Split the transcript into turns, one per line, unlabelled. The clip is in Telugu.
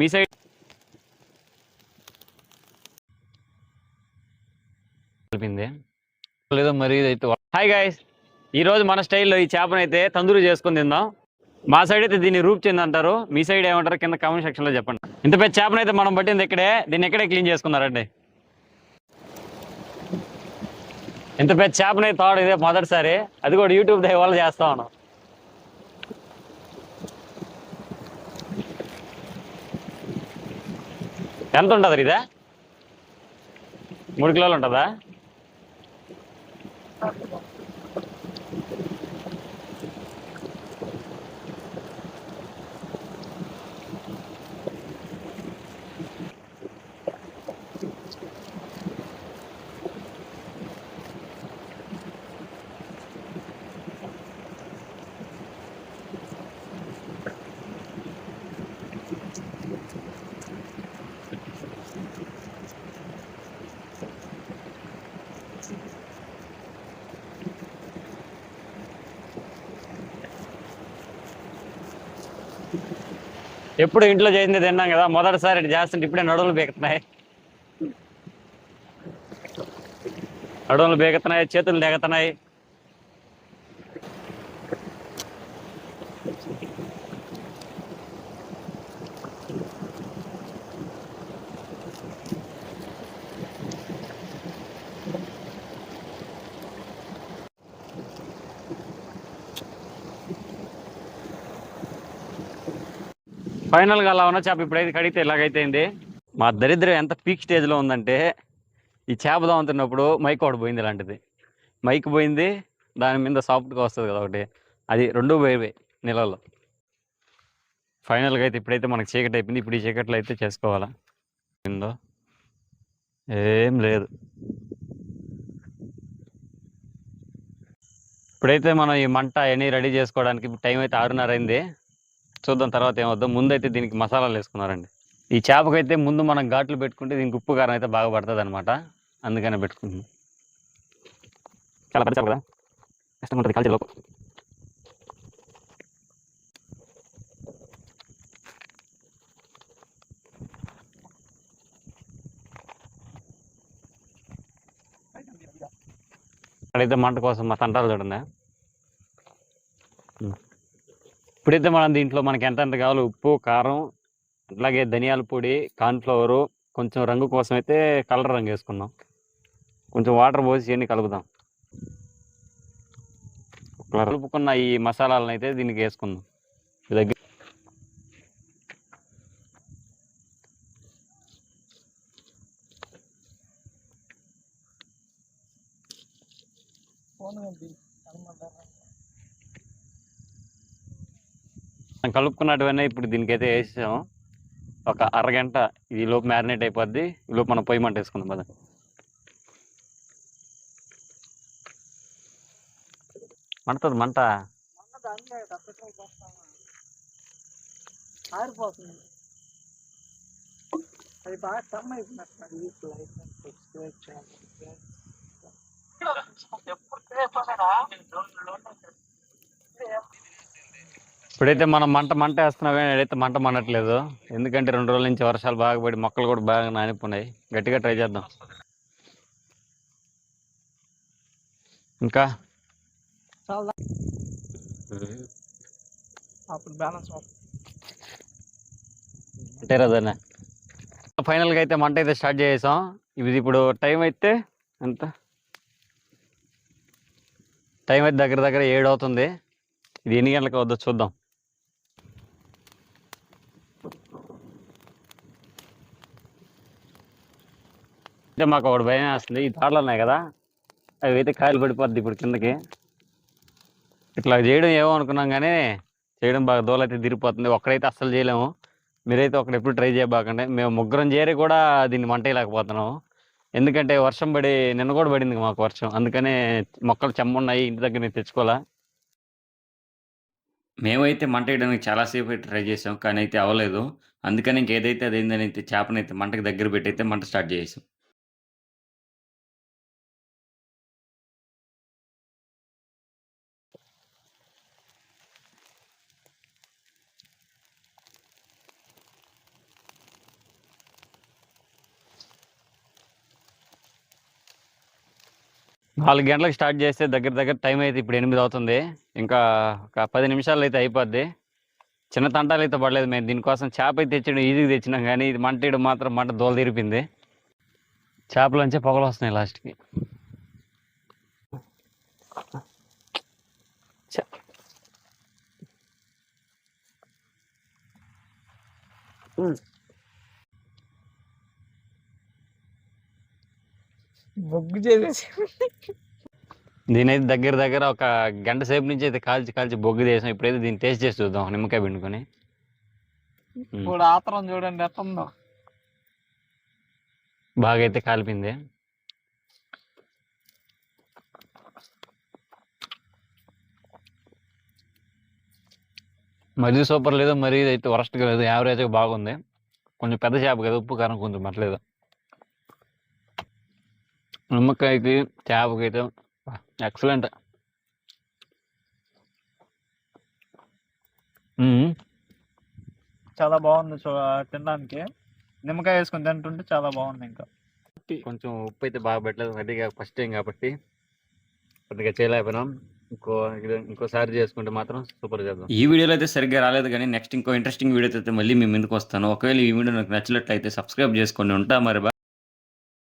మీ సైడ్? కలిపింది. లేదో మరి ఇదైతే హాయ్ గాయస్ ఈ రోజు మన స్టైల్లో ఈ చేపను అయితే తందూరి చేసుకొని తిందాం. మా సైడ్ అయితే దీన్ని రూప్ చెంది అంటారు. మీ సైడ్ ఏమంటారు? కింద కామెంట్ సెక్షన్లో చెప్పండి. ఇంత పెద్ద చేపను అయితే మనం పట్టింది ఇక్కడే. దీన్ని ఇక్కడే క్లీన్ చేసుకున్నారండి. ఇంత పెద్ద చేపను అయితే తాడు ఇదే మొదటిసారి. అది కూడా యూట్యూబ్ దయ వల్ల చేస్తా ఉన్నాం. ఎంత ఉంటుంది ఇదా మూడు కిలోలు ఉంటుందా? ఎప్పుడు ఇంట్లో చేసింది తిన్నాం కదా మొదటిసారి ఇటు చేస్తుంటే ఇప్పుడే నడువులు బీగుతున్నాయి నడువులు బీగుతున్నాయి చేతులు దిగుతున్నాయి ఫైనల్గా అలా ఉన్న చేప ఇప్పుడైతే కడిగితే ఇలాగైతే మా దరిద్రం ఎంత పీక్ స్టేజ్లో ఉందంటే ఈ చేప దాముతున్నప్పుడు మైక్ ఒకటి పోయింది ఇలాంటిది. మైక్ పోయింది దాని మీద సాఫ్ట్గా వస్తుంది కదా ఒకటి. అది రెండు పోయి నీళ్ళల్లో ఫైనల్గా అయితే ఇప్పుడైతే మనకు చీకటి అయిపోయింది. ఇప్పుడు ఈ చీకట్లో అయితే చేసుకోవాలా? ఏందో? ఏం లేదు. ఇప్పుడైతే మనం ఈ మంట అవన్నీ రెడీ చేసుకోవడానికి టైం అయితే ఆరున్నర అయింది. చూద్దాం తర్వాత ఏమవుద్దాం ముందైతే దీనికి మసాలాలు వేసుకున్నారండి. ఈ చేపకైతే ముందు మనం ఘాట్లు పెట్టుకుంటే దీనికి ఉప్పు కారం అయితే బాగా పడుతుంది అనమాట అందుకనే పెట్టుకుంటున్నాం. చాలా పెద్ద చేప కదా. కష్టంగా ఉంటుంది కాల్చే లోపు అక్కడైతే మంట కోసం మా తంటాలు చూడండి. ఇప్పుడైతే మనం దీంట్లో మనకి ఎంత ఎంత కావాలో ఉప్పు కారం అట్లాగే ధనియాల పొడి కార్న్ఫ్లవరు కొంచెం రంగు కోసం అయితే కలర్ రంగు వేసుకుందాం. కొంచెం వాటర్ పోసి ఇవన్నీ కలుపుదాం. కలుపుకున్న ఈ మసాలాలను అయితే దీనికి వేసుకుందాం. దగ్గర దగ్గర మనం కలుపుకున్నటువన్నీ ఇప్పుడు దీనికైతే వేసాము ఒక అరగంట ఈ లోపు మ్యారినేట్ అయిపోద్ది. ఈ లోపు మనం పొయ్యి మంట వేసుకుందాం కదా మంటది మంట.
ఆరిపోతుంది అది బాగా వీక్ లైఫ్
ఇప్పుడైతే మనం మంట మంట వేస్తున్నాం కానీ అయితే మంట మండట్లేదు. ఎందుకంటే రెండు రోజుల నుంచి వర్షాలు బాగా పడి మొక్కలు కూడా బాగా నానిపోయినాయి. గట్టిగా ట్రై చేద్దాం. ఇంకా? అంటే రదన్న ఫైనల్గా అయితే మంట అయితే స్టార్ట్ చేసాం ఇది ఇప్పుడు టైం అయితే ఎంత? టైం అయితే దగ్గర దగ్గర ఏడు అవుతుంది. ఇది ఎన్ని గంటలకు అవుద్దో చూద్దాం. అంటే మాకు ఒకటి భయం వేస్తుంది. ఈ తాళ్ళు ఉన్నాయి కదా అవి అయితే కాయలు పడిపోద్ది ఇప్పుడు కిందకి. ఇట్లా చేయడం ఏమో అనుకున్నాం కానీ చేయడం బాగా దోలైతే తిరిగిపోతుంది. ఒక్కడైతే అస్సలు చేయలేము. మీరైతే ఒకటి ఎప్పుడు ట్రై చేయబాకండి. మేము ముగ్గురం చేరి కూడా దీన్ని మంటేయలేకపోతున్నాము. ఎందుకంటే వర్షం పడి నిన్న కూడా పడింది మాకు వర్షం. అందుకనే మొక్కలు చెమ్మున్నాయి ఇంటి దగ్గర నేను తెచ్చుకోలే మేమైతే మంట వేయడానికి చాలాసేపు ట్రై చేసాం కానీ అయితే అవ్వలేదు. అందుకని ఇంకేదైతే అదేందని అయితే చేపనైతే మంటకి దగ్గర పెట్టి అయితే మంట స్టార్ట్ చేసాం. నాలుగు గంటలకు స్టార్ట్ చేస్తే దగ్గర దగ్గర టైం అయితే ఇప్పుడు ఎనిమిది అవుతుంది. ఇంకా ఒక పది నిమిషాలు అయితే అయిపోద్ది. చిన్న తంటాలు అయితే పడలేదు. మేము దీనికోసం చేప అయితే తెచ్చిన ఈజీగా తెచ్చినాం కానీ ఇది మంట ఇయడం మాత్రం మంట దోల తీరిపింది. చేపలోంచే పొగలు వస్తున్నాయి లాస్ట్కి. ఛ.
బొగ్గు చేసేసి.
దీనైతే దగ్గర దగ్గర ఒక గంట సేపు నుంచి అయితే కాల్చి కాల్చి బొగ్గు చేసాం. ఇప్పుడైతే దీన్ని టేస్ట్ చేసి చూద్దాం నిమ్మకాయ పిండుకొని.
ఇప్పుడు ఆతరం చూడండి ఎట్టుందో
బాగా అయితే కాలిపింది మరీ సూపర్ లేదు మరీ అయితే వరస్ట్గా లేదు. యావరేజ్గా బాగుంది. కొంచెం పెద్ద చేప కదా ఉప్పు కారం కొంచెం పట్టలేదు. నిమ్మకాయకి చేపకి అయితే ఎక్సలెంట్.
చాలా బాగుంది చూ తినడానికి. నిమ్మకాయ వేసుకొని తింటుంటే చాలా బాగుంది ఇంకా.
కొంచెం ఉప్పు అయితే బాగా పెట్టలేదు. అది ఫస్ట్ టైం కాబట్టి కొద్దిగా చేయలేకపోయినాం. ఇంకో ఇంకోసారి చేసుకుంటే మాత్రం సూపర్ చేద్దాం.
ఈ వీడియోలో అయితే సరిగ్గా రాలేదు కానీ నెక్స్ట్ ఇంకో ఇంట్రెస్టింగ్ వీడియో అయితే మళ్ళీ మీ ముందుకు వస్తాను. ఒకవేళ ఈ వీడియో నాకు నచ్చినట్లయితే సబ్స్క్రైబ్ చేసుకోండి ఉంటా మరి.